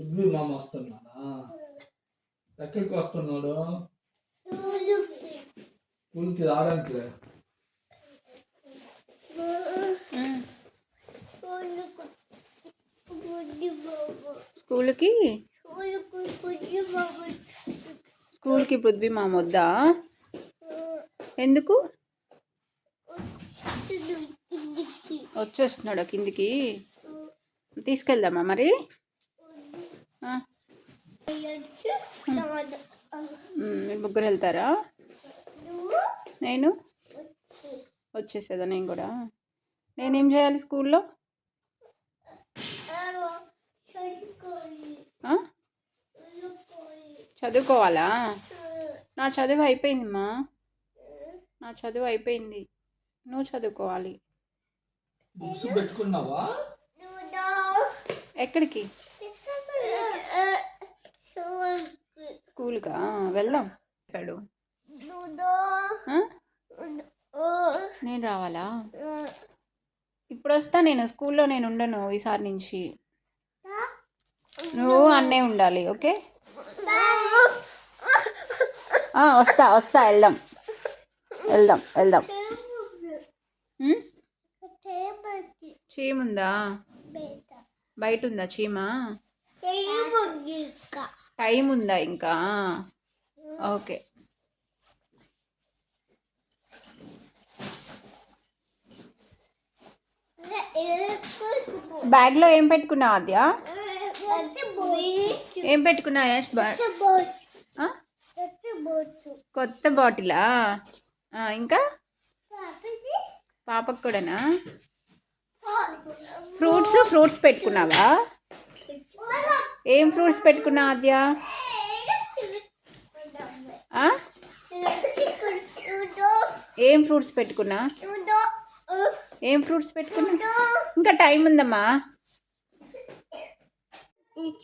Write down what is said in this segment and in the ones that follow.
పృథ్వీ మామ వస్తున్నాడా? ఎక్కడికి వస్తున్నాడు? స్కూల్కి రావడానికి స్కూల్కి? స్కూల్కి పృథ్వీ మామ వద్దా? ఎందుకు? వచ్చేస్తున్నాడు కిందికి. తీసుకెళ్దామా మీరు? ముగ్గురు వెళ్తారా? నేను? వచ్చేసేదా నేను కూడా? నేనేం చేయాలి స్కూల్లో? చదువుకోవాలా? నా చదువు అయిపోయిందమ్మా నా చదువు అయిపోయింది. నువ్వు చదువుకోవాలి. బుక్స్ పెట్టుకున్నావా? ఎక్కడికి? స్కూల్కా? వెళ్దాం. చెప్పాడు? నేను రావాలా? ఇప్పుడు వస్తా నేను. స్కూల్లో నేను ఉండను ఈసారి నుంచి. నువ్వు అన్నే ఉండాలి ఓకే? వస్తా వస్తా వెళ్దాం. వెళ్దాం వెళ్దాం. ఉమ్? చీమ ఉందా బయట. ఉందా చీమ? టైం ఉందా ఇంకా ఓకే. బ్యాగ్లో ఏం పెట్టుకున్నావు ఆద్య? ఏం పెట్టుకున్నావు యష్? కొత్త బాటిలా? ఇంకా? పాపకు కూడానా? ఫ్రూట్స్ ఫ్రూట్స్ పెట్టుకున్నావా? ఏం ఫ్రూట్స్ పెట్టుకున్నా ఆద్య? ఏం ఫ్రూట్స్ పెట్టుకున్నా? ఏం ఫ్రూట్స్ పెట్టుకున్నా? ఇంకా టైం ఉందమ్మా.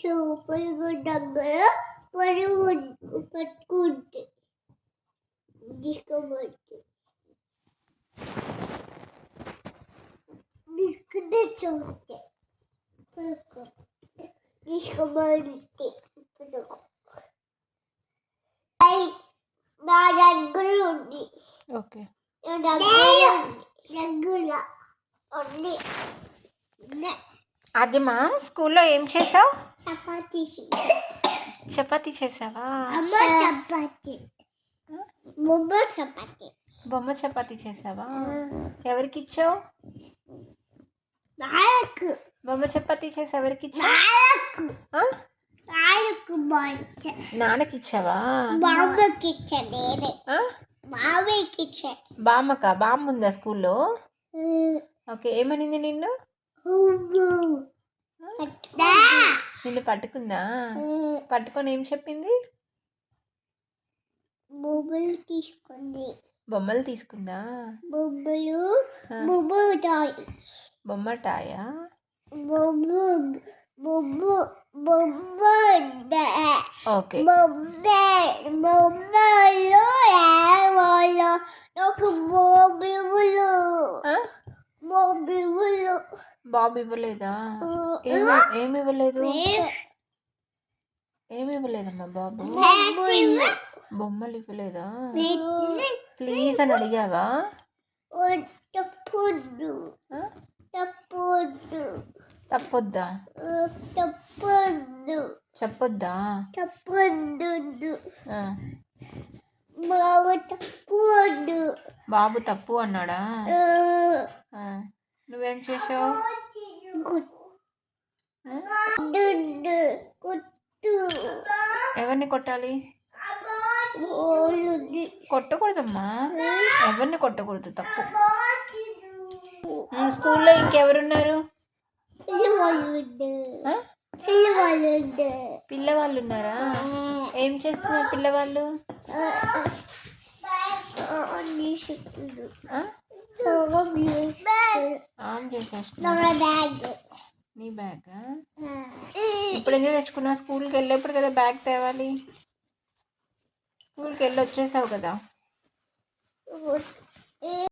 చూపులు దగ్గర పట్టుకుంటే తీసుకోబట్టి తీసుకుంటే చూస్తే తీసుకోబట్టి నా దగ్గర ఉంది ఓకే దగ్గర ఉంది ఆద్యమా స్కూల్లో ఏం చేసావు చపాతీ చపాతీ చేసావా చపాతీ బొమ్మ చపాతీ బొమ్మ చపాతీ చేసావా ఎవరికి ఇచ్చావు? నాయకు. బొమ్మ చపాతీ చేసి ఎవరికి నాన్నకి. ఇచ్చావా? బామ్మకి ఇచ్చా బామ్మకా? బామ్మ ఉందా స్కూల్లో? ఓకే ఏమనింది నిన్ను? నిన్ను పట్టుకుందా? పట్టుకొని ఏం చెప్పింది? బొమ్మలు తీసుకుంది. బొమ్మలు తీసుకుందా? బొమ్మలు బొమ్మ టాయా ఓకే బొమ్మ బొమ్మలు ఏవాళ్ళు నాకు బొమ్మలు ఆ? బొమ్మలు బాబు ఇవ్వలేదా ఏమి ఏమి ఇవ్వలేదు ఏమి ఇవ్వలేదమ్మా బాబు బొమ్మలు ఇవ్వలేదా ప్లీజ్ అని అడిగావా తప్పొద్దు ఆ? తప్పొద్దు? తప్పొద్దు. చెప్పొద్దా? తప్పొద్దు. ఆ. బావ తప్పొద్దు. బాబు తప్పు అన్నాడా. నువ్వేం చేసావు ఎవరిని కొట్టాలి? కొట్టకూడదమ్మా. ఎవరిని కొట్టకూడదు? తప్పు. స్కూల్లో ఇంకెవరున్నారు? పిల్లవాళ్ళు. ఉన్నారా? ఏం చేస్తున్నారు పిల్లవాళ్ళు? ఆన్ నీ బ్యాగ్. ఇప్పుడు ఎందుకు తెచ్చుకున్నా స్కూల్కి వెళ్ళేప్పుడు కదా బ్యాగ్ తేవాలి. స్కూల్కి వెళ్ళి వచ్చేసావు కదా.